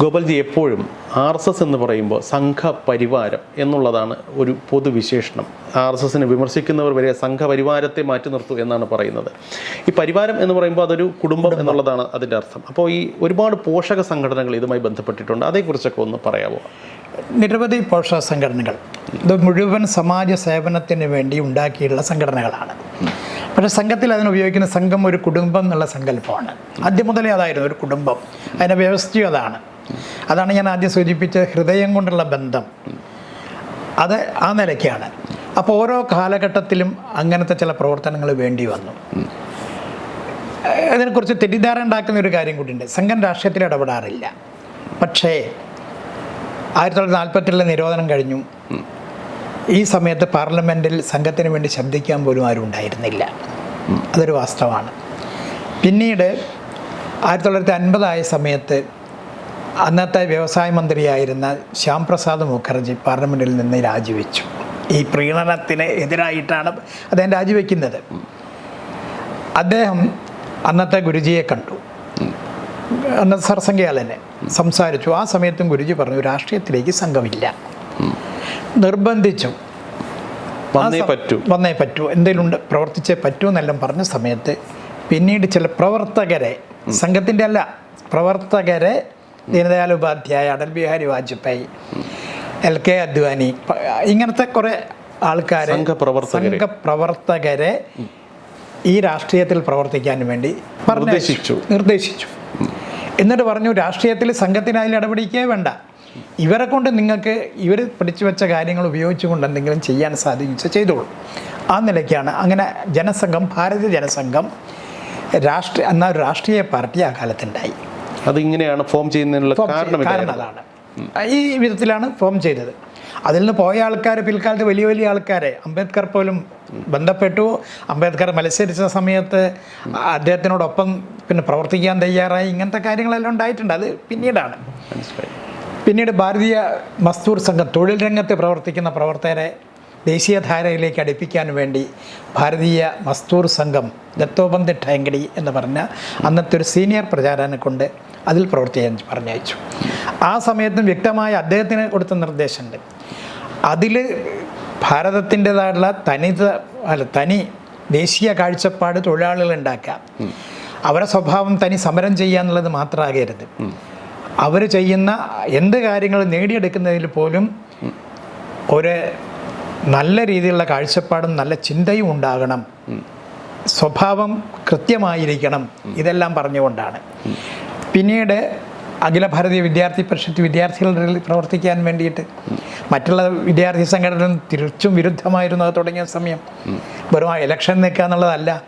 ഗോപാൽജി എപ്പോഴും R S S എന്ന് പറയുമ്പോൾ സംഘപരിവാരം എന്നുള്ളതാണ് ഒരു പൊതുവിശേഷണം. ആർ എസ് എസിനെ വിമർശിക്കുന്നവർ വരെ സംഘപരിവാരത്തെ മാറ്റി നിർത്തൂ എന്നാണ് പറയുന്നത്. ഈ പരിവാരം എന്ന് പറയുമ്പോൾ അതൊരു കുടുംബം എന്നുള്ളതാണ് അതിന്റെ അർത്ഥം. അപ്പോൾ ഈ ഒരുപാട് പോഷക സംഘടനകൾ ഇതുമായി ബന്ധപ്പെട്ടിട്ടുണ്ട്. അതേക്കുറിച്ചൊക്കെ ഒന്ന് പറയാമോ നിരവധി പോഷക സംഘടനകൾ. ഇത് മുഴുവൻ സമാജ സേവനത്തിന് വേണ്ടി ഉണ്ടാക്കിയുള്ള സംഘടനകളാണ്. പക്ഷേ സംഘത്തിൽ അതിനുപയോഗിക്കുന്ന സംഘം ഒരു കുടുംബം എന്നുള്ള സങ്കല്പമാണ്. ആദ്യം മുതലേ അതായിരുന്നു ഒരു കുടുംബം. അതിന്റെ വ്യവസ്ഥയും അതാണ്. അതാണ് ഞാൻ ആദ്യം സൂചിപ്പിച്ച ഹൃദയം കൊണ്ടുള്ള ബന്ധം. അത് ആ നിലയ്ക്കാണ്. അപ്പോൾ ഓരോ കാലഘട്ടത്തിലും അങ്ങനത്തെ ചില പ്രവർത്തനങ്ങൾ വേണ്ടി വന്നു. അതിനെക്കുറിച്ച് തെറ്റിദ്ധാരണ ഉണ്ടാക്കുന്ന ഒരു കാര്യം കൂടിയുണ്ട്. സംഘം രാഷ്ട്രീയത്തിൽ ഇടപെടാറില്ല. പക്ഷേ ആയിരത്തി തൊള്ളായിരത്തി നാൽപ്പത്തിലെ നിരോധനം കഴിഞ്ഞു. ഈ സമയത്ത് പാർലമെന്റിൽ സംഘത്തിന് വേണ്ടി ശബ്ദിക്കാൻ പോലും ആരും ഉണ്ടായിരുന്നില്ല. അതൊരു വാസ്തവമാണ്. പിന്നീട് ആയിരത്തി തൊള്ളായിരത്തി അൻപതായ സമയത്ത് അന്നത്തെ വ്യവസായ മന്ത്രിയായിരുന്ന ശ്യാം പ്രസാദ് മുഖർജി പാർലമെന്റിൽ നിന്ന് രാജിവെച്ചു. ഈ പ്രീണനത്തിന് എതിരായിട്ടാണ് അദ്ദേഹം രാജിവെക്കുന്നത്. അദ്ദേഹം അന്നത്തെ ഗുരുജിയെ കണ്ടു. അന്നത്തെ സർസംഖ്യാലനെ സംസാരിച്ചു. ആ സമയത്തും ഗുരുജി പറഞ്ഞു രാഷ്ട്രീയത്തിലേക്ക് സംഘമില്ല. നിർബന്ധിച്ചു. വന്നേ പറ്റൂ. വന്നേ പറ്റൂ. എന്തെങ്കിലും പ്രവർത്തിച്ചേ പറ്റൂ എന്നെല്ലാം പറഞ്ഞ സമയത്ത് പിന്നീട് ചില പ്രവർത്തകരെ സംഘത്തിന്റെ അല്ല പ്രവർത്തകരെ ദീനദയാൽ ഉപാധ്യായ അടൽ ബിഹാരി വാജ്പേയി എൽ കെ അദ്വാനി ഇങ്ങനത്തെ കുറേ ആൾക്കാരെ സംഘപ്രവർത്തകരെ. ഈ രാഷ്ട്രീയത്തിൽ പ്രവർത്തിക്കാൻ വേണ്ടി നിർദ്ദേശിച്ചു. നിർദ്ദേശിച്ചു എന്നിട്ട് പറഞ്ഞു രാഷ്ട്രീയത്തിൽ സംഘത്തിനായി ഇടപെടിക്കേ വേണ്ട ഇവരെ കൊണ്ട് നിങ്ങൾക്ക് ഇവർ പഠിച്ചു വെച്ച കാര്യങ്ങൾ ഉപയോഗിച്ചുകൊണ്ട് എന്തെങ്കിലും ചെയ്യാൻ സാധിച്ചു ചെയ്തോളൂ ആ നിലയ്ക്കാണ് അങ്ങനെ ജനസംഘം ഭാരതീയ ജനസംഘം രാഷ്ട്രീയ എന്നാൽ രാഷ്ട്രീയ പാർട്ടി ആ കാലത്തുണ്ടായി അതിങ്ങനെയാണ് ഫോം ചെയ്യുന്നതിനുള്ള കാരണം. അതാണ്. ഈ വിധത്തിലാണ് ഫോം ചെയ്തത്. അതിൽ നിന്ന് പോയ ആൾക്കാർ പിൽക്കാലത്ത് വലിയ വലിയ ആൾക്കാരെ അംബേദ്കർ പോലും ബന്ധപ്പെട്ടു. അംബേദ്കർ മത്സരിച്ച സമയത്ത് അദ്ദേഹത്തിനോടൊപ്പം പിന്നെ പ്രവർത്തിക്കാൻ തയ്യാറായി. ഇങ്ങനത്തെ കാര്യങ്ങളെല്ലാം ഉണ്ടായിട്ടുണ്ട്. അത് പിന്നീടാണ്. പിന്നീട് ഭാരതീയ മസ്തൂർ സംഘം തൊഴിൽ രംഗത്ത് പ്രവർത്തിക്കുന്ന പ്രവർത്തകരെ ദേശീയധാരയിലേക്ക് അടുപ്പിക്കാൻ വേണ്ടി ഭാരതീയ മസ്തൂർ സംഘം ദത്തോപന്ത് ടാങ്കടി എന്ന് പറഞ്ഞ അന്നത്തെ ഒരു സീനിയർ പ്രചാരനെ കൊണ്ട് അതിൽ പ്രവർത്തിക്കാൻ പറഞ്ഞയച്ചു. ആ സമയത്തും വ്യക്തമായ അദ്ദേഹത്തിന് കൊടുത്ത നിർദ്ദേശമുണ്ട്. അതിൽ ഭാരതത്തിന്റെതായിട്ടുള്ള തനി അല്ല തനി ദേശീയ കാഴ്ചപ്പാട് തൊഴിലാളികൾ ഉണ്ടാക്കുക. അവരുടെ സ്വഭാവം തനി സമരം ചെയ്യുക എന്നുള്ളത് മാത്രമാകരുത്. അവർ ചെയ്യുന്ന എന്ത് കാര്യങ്ങൾ നേടിയെടുക്കുന്നതിൽ പോലും ഒരു നല്ല രീതിയിലുള്ള കാഴ്ചപ്പാടും നല്ല ചിന്തയും ഉണ്ടാകണം. സ്വഭാവം കൃത്യമായിരിക്കണം. ഇതെല്ലാം പറഞ്ഞുകൊണ്ടാണ്. പിന്നീട് അഖില ഭാരതീയ വിദ്യാർത്ഥി പരിഷത്ത് വിദ്യാർത്ഥികളുടെ പ്രവർത്തിക്കാൻ വേണ്ടിയിട്ട് മറ്റുള്ള വിദ്യാർത്ഥി സംഘടന തിരിച്ചും വിരുദ്ധമായിരുന്നു അത് തുടങ്ങിയ സമയം. വെറും ഇലക്ഷൻ നിൽക്കുക എന്നുള്ളതല്ല.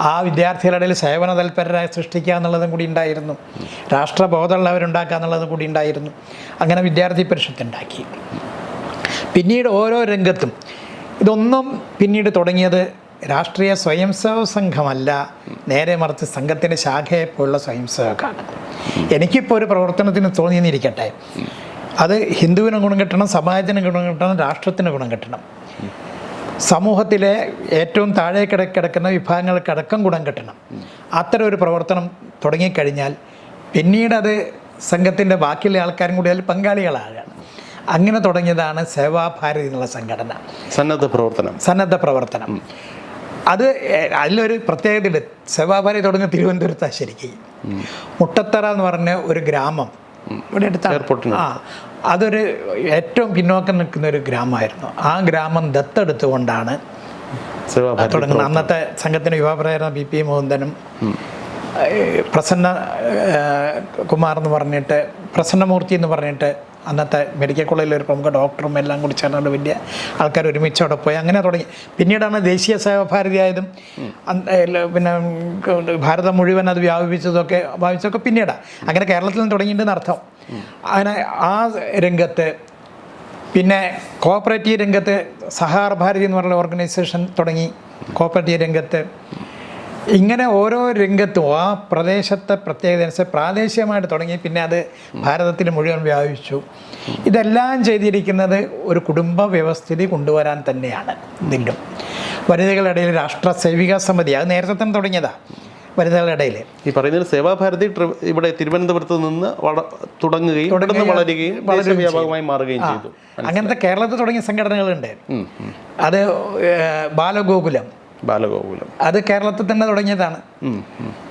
ആ വിദ്യാർത്ഥികളുടെ ഇടയിൽ സേവന തൽപരരായി സൃഷ്ടിക്കുക എന്നുള്ളതും കൂടി ഉണ്ടായിരുന്നു. രാഷ്ട്രബോധമുള്ളവരുണ്ടാക്കുക എന്നുള്ളതും കൂടി ഉണ്ടായിരുന്നു. അങ്ങനെ വിദ്യാർത്ഥി പരിഷത്ത് ഉണ്ടാക്കി. പിന്നീട് ഓരോ രംഗത്തും ഇതൊന്നും പിന്നീട് തുടങ്ങിയത് രാഷ്ട്രീയ സ്വയം സേവക സംഘമല്ല. നേരെ മറിച്ച് സംഘത്തിന്റെ ശാഖയെപ്പോലുള്ള സ്വയംസേവകാണ് എനിക്കിപ്പോൾ ഒരു പ്രവർത്തനത്തിന് തോന്നിയെന്നിരിക്കട്ടെ അത് ഹിന്ദുവിന് ഗുണം കിട്ടണം സമാജത്തിന് ഗുണം കിട്ടണം രാഷ്ട്രത്തിന് ഗുണം കിട്ടണം. സമൂഹത്തിലെ ഏറ്റവും താഴെ കിട കിടക്കുന്ന വിഭാഗങ്ങൾക്കടക്കം ഗുണം കിട്ടണം. അത്തരം ഒരു പ്രവർത്തനം തുടങ്ങിക്കഴിഞ്ഞാൽ പിന്നീട് അത് സംഘത്തിന്റെ ബാക്കിയുള്ള ആൾക്കാരും കൂടി അതിൽ പങ്കാളികളാകുകയാണ് അങ്ങനെ തുടങ്ങിയതാണ് സേവാഭാരതി എന്നുള്ള സംഘടന. സന്നദ്ധ പ്രവർത്തനം. സന്നദ്ധ പ്രവർത്തനം. അത് അതിലൊരു പ്രത്യേകതയുണ്ട്. സേവാഭാരതി തുടങ്ങിയ തിരുവനന്തപുരത്താണ് ശരിക്കും. മുട്ടത്തറ എന്ന് പറഞ്ഞ ഒരു ഗ്രാമം ഇവിടെ അടുത്താണ്. എയർപോർട്ടിന് ആ അതൊരു ഏറ്റവും പിന്നോക്കം നിൽക്കുന്ന ഒരു ഗ്രാമമായിരുന്നു. ആ ഗ്രാമം ദത്തെടുത്തുകൊണ്ടാണ് തുടങ്ങുന്നത്. അന്നത്തെ സംഘത്തിന് യുവാപ്രേരണ ബി പി മോഹന്തനും പ്രസന്ന കുമാർ എന്ന് പറഞ്ഞിട്ട് പ്രസന്നമൂർത്തി എന്ന് പറഞ്ഞിട്ട് അന്നത്തെ മെഡിക്കൽ കോളേജിലെ ഒരു പ്രമുഖ ഡോക്ടറും എല്ലാം കൂടി ചേർന്നുകൊണ്ട് വലിയ ആൾക്കാർ ഒരുമിച്ച് അവിടെ പോയി. അങ്ങനെ തുടങ്ങി. പിന്നീടാണ് ദേശീയ സേവാഭാരതി ആയതും പിന്നെ ഭാരതം മുഴുവൻ അത് വ്യാപിപ്പിച്ചതൊക്കെ വ്യാപിച്ചതൊക്കെ പിന്നീടാണ് അങ്ങനെ കേരളത്തിൽ നിന്ന് തുടങ്ങിയിട്ടുണ്ടെന്ന് അർത്ഥം അങ്ങനെ ആ രംഗത്ത് പിന്നെ കോപ്പറേറ്റീവ് രംഗത്ത് സഹാർ ഭാരതി എന്ന് പറഞ്ഞ ഓർഗനൈസേഷൻ തുടങ്ങി. കോപ്പറേറ്റീവ് രംഗത്ത് ഇങ്ങനെ ഓരോ രംഗത്തും ആ പ്രദേശത്തെ പ്രത്യേകത അനുസരിച്ച് പ്രാദേശികമായിട്ട് തുടങ്ങി പിന്നെ അത് ഭാരതത്തിൽ മുഴുവൻ വ്യാപിച്ചു. ഇതെല്ലാം ചെയ്തിരിക്കുന്നത് ഒരു കുടുംബ വ്യവസ്ഥിതി കൊണ്ടുവരാൻ തന്നെയാണ് ഇതിലും. വനിതകളുടെ ഇടയിൽ രാഷ്ട്ര സേവിക സമിതി അത് നേരത്തെ തന്നെ തുടങ്ങിയതാ വനിതകളുടെ ഇടയിൽ ഈ പറയുന്ന സേവാഭാരതി ഇവിടെ തിരുവനന്തപുരത്ത് നിന്ന് തുടങ്ങുകയും വളരുകയും മാറുകയും ചെയ്തു. അങ്ങനത്തെ കേരളത്തിൽ തുടങ്ങിയ സംഘടനകളുണ്ട്. അത് ബാലഗോകുലം ബാലഗോകുലം. അത് കേരളത്തിൽ തന്നെ തുടങ്ങിയതാണ്.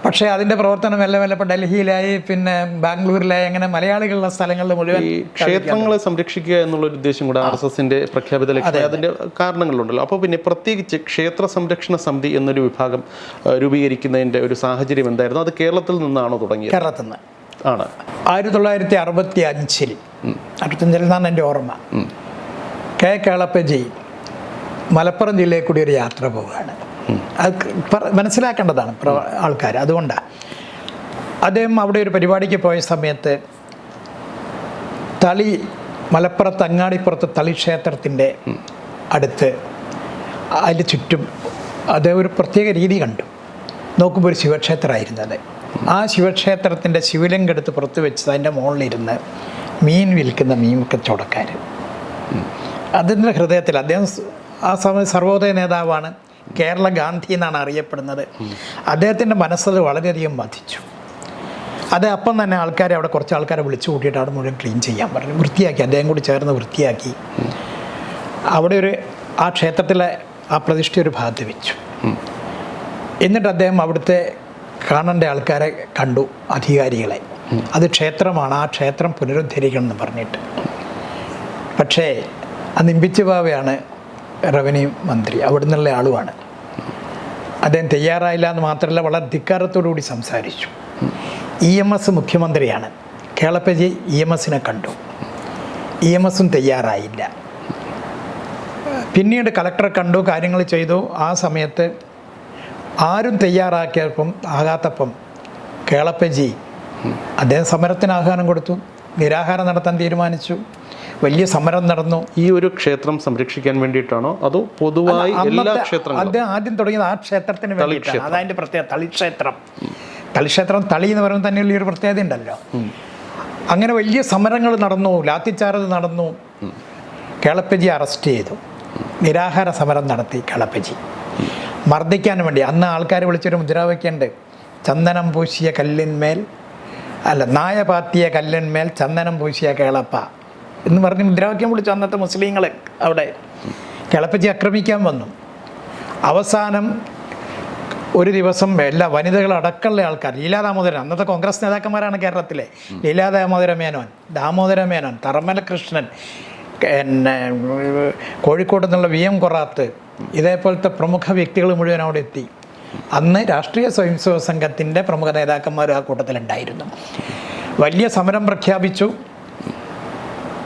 പക്ഷേ അതിന്റെ പ്രവർത്തനം മെല്ലെ മെല്ലെ ഇപ്പം ഡൽഹിയിലായി പിന്നെ ബാംഗ്ലൂരിലായി അങ്ങനെ മലയാളികളുള്ള സ്ഥലങ്ങളിൽ മുഴുവൻ ഈ ക്ഷേത്രങ്ങളെ സംരക്ഷിക്കുക എന്നുള്ള ഒരു ഉദ്ദേശം കൂടെ ആർ എസ് എസിന്റെ പ്രഖ്യാപിത ലക്ഷ്യം. അതിന്റെ കാരണങ്ങളുണ്ടല്ലോ. അപ്പോൾ പിന്നെ പ്രത്യേകിച്ച് ക്ഷേത്ര സംരക്ഷണ സമിതി എന്നൊരു വിഭാഗം രൂപീകരിക്കുന്നതിന്റെ രൂപീകരിക്കുന്നതിന്റെ ഒരു സാഹചര്യം എന്തായിരുന്നു? അത് കേരളത്തിൽ നിന്നാണോ തുടങ്ങിയത്? കേരളത്തിൽ നിന്ന്. ആണ്. ആയിരത്തി തൊള്ളായിരത്തി അറുപത്തി അഞ്ചിൽ അറുപത്തഞ്ചിൽ നിന്നാണ് എന്റെ ഓർമ്മ കെ കേളപ്പജി മലപ്പുറം ജില്ലയിൽ കൂടി ഒരു യാത്ര പോവുകയാണ്. അത് മനസ്സിലാക്കേണ്ടതാണ് ആൾക്കാർ അതുകൊണ്ടാണ് അദ്ദേഹം അവിടെ ഒരു പരിപാടിക്ക് പോയ സമയത്ത് തളി മലപ്പുറത്ത് അങ്ങാടിപ്പുറത്ത് തളി ക്ഷേത്രത്തിന്റെ അടുത്ത് അതിന് ചുറ്റും അദ്ദേഹം ഒരു പ്രത്യേക രീതി കണ്ടു. നോക്കുമ്പോൾ ഒരു ശിവക്ഷേത്രമായിരുന്നു അത് ആ ശിവക്ഷേത്രത്തിന്റെ ശിവലിംഗം എടുത്ത് പുറത്ത് വെച്ച് അതിന്റെ മുകളിലിരുന്ന് മീൻ വിൽക്കുന്ന മീൻ കച്ചവടക്കാർ അതിന്റെ ഹൃദയത്തിൽ അദ്ദേഹം ആ സമയം സർവോദയ നേതാവാണ് കേരള ഗാന്ധി എന്നാണ് അറിയപ്പെടുന്നത്. അദ്ദേഹത്തിന്റെ മനസ്സത് വളരെയധികം ബാധിച്ചു. അത് അപ്പം തന്നെ ആൾക്കാരെ അവിടെ കുറച്ച് ആൾക്കാരെ വിളിച്ചു കൂട്ടിയിട്ട് അവിടെ മുഴുവൻ ക്ലീൻ ചെയ്യാൻ പറഞ്ഞു. വൃത്തിയാക്കി അദ്ദേഹം കൂടി ചേർന്ന് വൃത്തിയാക്കി. അവിടെ ഒരു ആ ക്ഷേത്രത്തിലെ ആ പ്രതിഷ്ഠ ഒരു ഭാഗത്ത് വെച്ചു. എന്നിട്ട് അദ്ദേഹം അവിടുത്തെ കാണേണ്ട ആൾക്കാരെ കണ്ടു അധികാരികളെ. അത് ക്ഷേത്രമാണ് ആ ക്ഷേത്രം പുനരുദ്ധരിക്കണം എന്ന് പറഞ്ഞിട്ട്. പക്ഷേ അന്ന് ഇമ്പിച്ചുബാവയാണ് റവന്യൂ മന്ത്രി അവിടെ നിന്നുള്ള ആളുമാണ്. അദ്ദേഹം തയ്യാറായില്ല എന്ന് മാത്രമല്ല വളരെ ധിക്കാരത്തോടു കൂടി സംസാരിച്ചു. ഇ എം എസ് മുഖ്യമന്ത്രിയാണ്. കേളപ്പജി ഇ എം എസിനെ കണ്ടു. ഇ എം എസും തയ്യാറായില്ല. പിന്നീട് കലക്ടറെ കണ്ടു കാര്യങ്ങൾ ചെയ്തു. ആ സമയത്ത് ആരും തയ്യാറാക്കിയപ്പം ആകാത്തപ്പം കേളപ്പജി അദ്ദേഹം സമരത്തിന് ആഹ്വാനം കൊടുത്തു നിരാഹാരം നടത്താൻ തീരുമാനിച്ചു. വലിയ സമരം നടന്നു. ഈ ഒരു ക്ഷേത്രം സംരക്ഷിക്കാൻ വേണ്ടിയിട്ടാണോ? അതോ പൊതുവായി എല്ലാ ക്ഷേത്രങ്ങളും? അദ്ദേഹം ആദ്യം തുടങ്ങിയത് ആ ക്ഷേത്രത്തിന് വേണ്ടിയിട്ടാണ്. അതതിന്റെ പ്രത്യേകത തളിക്ഷേത്രം. തളിക്ഷേത്രം തളി എന്ന് പറയുമ്പോൾ തന്നെ ഒരു പ്രത്യേകത ഉണ്ടല്ലോ. അങ്ങനെ വലിയ സമരങ്ങൾ നടന്നു ലാത്തിച്ചാർജ് നടന്നു. കേളപ്പജി അറസ്റ്റ് ചെയ്തു. നിരാഹാര സമരം നടത്തി കേളപ്പജി. മർദ്ദിക്കാൻ വേണ്ടി. അന്ന് ആൾക്കാർ വിളിച്ചൊരു മുദ്രാവാക്യമുണ്ട്. ചന്ദനം പൂശിയ കല്ലിന്മേൽ അല്ല നായ പാത്തിയ കല്ലിന്മേൽ ചന്ദനം പൂശിയ കേളപ്പ. എന്ന് പറഞ്ഞ് മുദ്രാവാക്യം വിളിച്ചു അന്നത്തെ മുസ്ലിങ്ങളെ അവിടെ കിളപ്പിച്ച് ആക്രമിക്കാൻ വന്നു. അവസാനം ഒരു ദിവസം എല്ലാ വനിതകളടക്കമുള്ള ആൾക്കാർ ലീലാ ദാമോദരൻ അന്നത്തെ കോൺഗ്രസ് നേതാക്കന്മാരാണ് കേരളത്തിലെ. ലീലാ ദാമോദര മേനോൻ ദാമോദര മേനോൻ തറമല കൃഷ്ണൻ പിന്നെ കോഴിക്കോട് നിന്നുള്ള വി എം കൊറാത്ത് ഇതേപോലത്തെ പ്രമുഖ വ്യക്തികൾ മുഴുവൻ അവിടെ എത്തി. അന്ന് രാഷ്ട്രീയ സ്വയംസേവക സംഘത്തിന്റെ പ്രമുഖ നേതാക്കന്മാർ ആ കൂട്ടത്തിലുണ്ടായിരുന്നു. വലിയ സമരം പ്രഖ്യാപിച്ചു.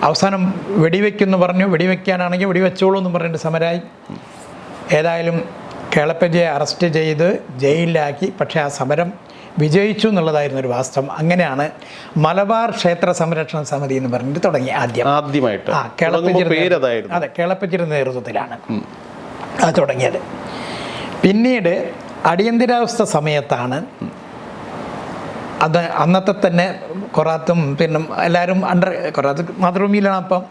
അവസാനം വെടിവെക്കുമെന്ന് പറഞ്ഞു. വെടിവെക്കാനാണെങ്കിൽ വെടിവെച്ചോളൂ എന്ന് പറഞ്ഞിട്ട് സമരായി. ഏതായാലും കേളപ്പജയെ അറസ്റ്റ് ചെയ്ത് ജയിലിലാക്കി. പക്ഷേ ആ സമരം വിജയിച്ചു എന്നുള്ളതായിരുന്നു ഒരു വാസ്തവം. അങ്ങനെയാണ് മലബാർ ക്ഷേത്ര സംരക്ഷണ സമിതി എന്ന് പറഞ്ഞിട്ട് തുടങ്ങി ആദ്യം. ആദ്യമായിട്ട്. ആ കേളപ്പജിയുടെ അതെ കേളപ്പജിയുടെ നേതൃത്വത്തിലാണ് അത് തുടങ്ങിയത്. പിന്നീട് അടിയന്തരാവസ്ഥ സമയത്താണ് അത് അന്നത്തെ തന്നെ കൊറാത്തും പിന്നെ എല്ലാവരും അണ്ടർ കൊറാത്ത് മാതൃഭൂമിയിലാണ് അപ്പം.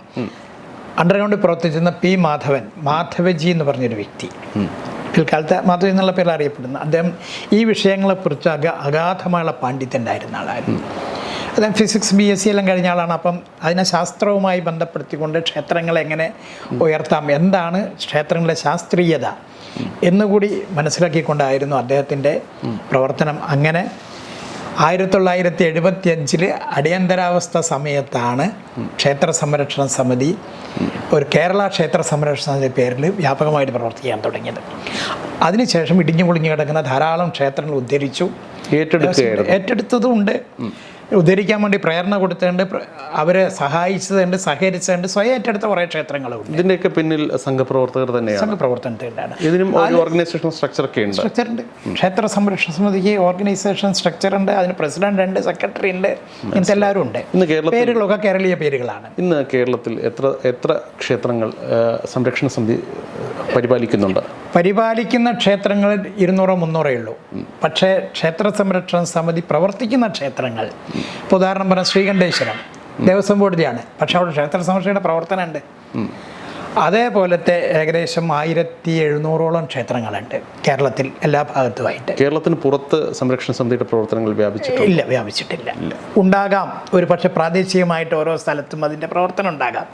അണ്ടർഗ്രൗണ്ടിൽ പ്രവർത്തിച്ചിരുന്ന പി മാധവൻ മാധവജി എന്ന് പറഞ്ഞൊരു വ്യക്തി. പിൽക്കാലത്ത് മാധവജി എന്നുള്ള പേരിൽ അറിയപ്പെടുന്നു. അദ്ദേഹം ഈ വിഷയങ്ങളെക്കുറിച്ച് അഗ അഗാധമായുള്ള പാണ്ഡിത്യണ്ടായിരുന്ന ആളായിരുന്നു. അദ്ദേഹം ഫിസിക്സ് ബി എസ് സി എല്ലാം കഴിഞ്ഞ ആളാണ്. അപ്പം അതിനെ ശാസ്ത്രവുമായി ബന്ധപ്പെടുത്തിക്കൊണ്ട് ക്ഷേത്രങ്ങളെ എങ്ങനെ ഉയർത്താം എന്താണ് ക്ഷേത്രങ്ങളുടെ ശാസ്ത്രീയത എന്നുകൂടി മനസ്സിലാക്കിക്കൊണ്ടായിരുന്നു അദ്ദേഹത്തിന്റെ പ്രവർത്തനം. അങ്ങനെ ആയിരത്തി തൊള്ളായിരത്തി എഴുപത്തി അഞ്ചിൽ അടിയന്തരാവസ്ഥ സമയത്താണ് ക്ഷേത്ര സംരക്ഷണ സമിതി ഒരു കേരള ക്ഷേത്ര സംരക്ഷണ സമിതി പേരിൽ വ്യാപകമായിട്ട് പ്രവർത്തിക്കാൻ തുടങ്ങിയത്. അതിനുശേഷം ഇടിഞ്ഞു പൊളിഞ്ഞു കിടക്കുന്ന ധാരാളം ക്ഷേത്രങ്ങൾ ഉദ്ധരിച്ചു. ഏറ്റെടുത്തതും ഉണ്ട്. ഉദ്ധരിക്കാൻ വേണ്ടി പ്രേരണ കൊടുത്തുകൊണ്ട് അവരെ സഹായിച്ചതുണ്ട് സഹകരിച്ചതുണ്ട് സ്വയം ഏറ്റെടുത്ത കുറേ ക്ഷേത്രങ്ങളുണ്ട് ഇതിന്റെയൊക്കെ പിന്നിൽ സംഘപ്രവർത്തകർ തന്നെയാണ്. ഇതിനും ഒരു ഓർഗനൈസേഷൻ സ്ട്രക്ചർ ഒക്കെ ഉണ്ട്. സ്ട്രക്ചർ ഉണ്ട് ക്ഷേത്ര സംരക്ഷണ സമിതിക്ക് ഓർഗനൈസേഷൻ സ്ട്രക്ചർ ഉണ്ട് അതിന് പ്രസിഡന്റ് ഉണ്ട് സെക്രട്ടറി ഉണ്ട് ഇങ്ങനത്തെ എല്ലാവരും ഉണ്ട്. ഇന്ന് കേരളത്തിൽ പേരുകളൊക്കെ കേരളീയ പേരുകളാണ്. ഇന്ന് കേരളത്തിൽ എത്ര എത്ര ക്ഷേത്രങ്ങൾ സംരക്ഷണ സമിതി പരിപാലിക്കുന്നുണ്ട്? പരിപാലിക്കുന്ന ക്ഷേത്രങ്ങളിൽ ഇരുന്നൂറോ മുന്നൂറേ ഉള്ളൂ. പക്ഷേ ക്ഷേത്ര സംരക്ഷണ സമിതി പ്രവർത്തിക്കുന്ന ക്ഷേത്രങ്ങൾ ഇപ്പോൾ ഉദാഹരണം പറഞ്ഞാൽ ശ്രീകണ്ഠേശ്വരം ദേവസ്വം ബോർഡിലാണ് പക്ഷേ അവിടെ ക്ഷേത്ര സംരക്ഷണയുടെ പ്രവർത്തനമുണ്ട്. അതേപോലത്തെ ഏകദേശം ആയിരത്തി എഴുന്നൂറോളം ക്ഷേത്രങ്ങളുണ്ട് കേരളത്തിൽ എല്ലാ ഭാഗത്തുമായിട്ട്. കേരളത്തിന് പുറത്ത് സംരക്ഷണ സമിതിയുടെ പ്രവർത്തനങ്ങൾ വ്യാപിച്ചിട്ടില്ല ഇല്ല വ്യാപിച്ചിട്ടില്ല. ഉണ്ടാകാം. ഒരു പക്ഷേ പ്രാദേശികമായിട്ട് ഓരോ സ്ഥലത്തും അതിന്റെ പ്രവർത്തനം ഉണ്ടാകാം.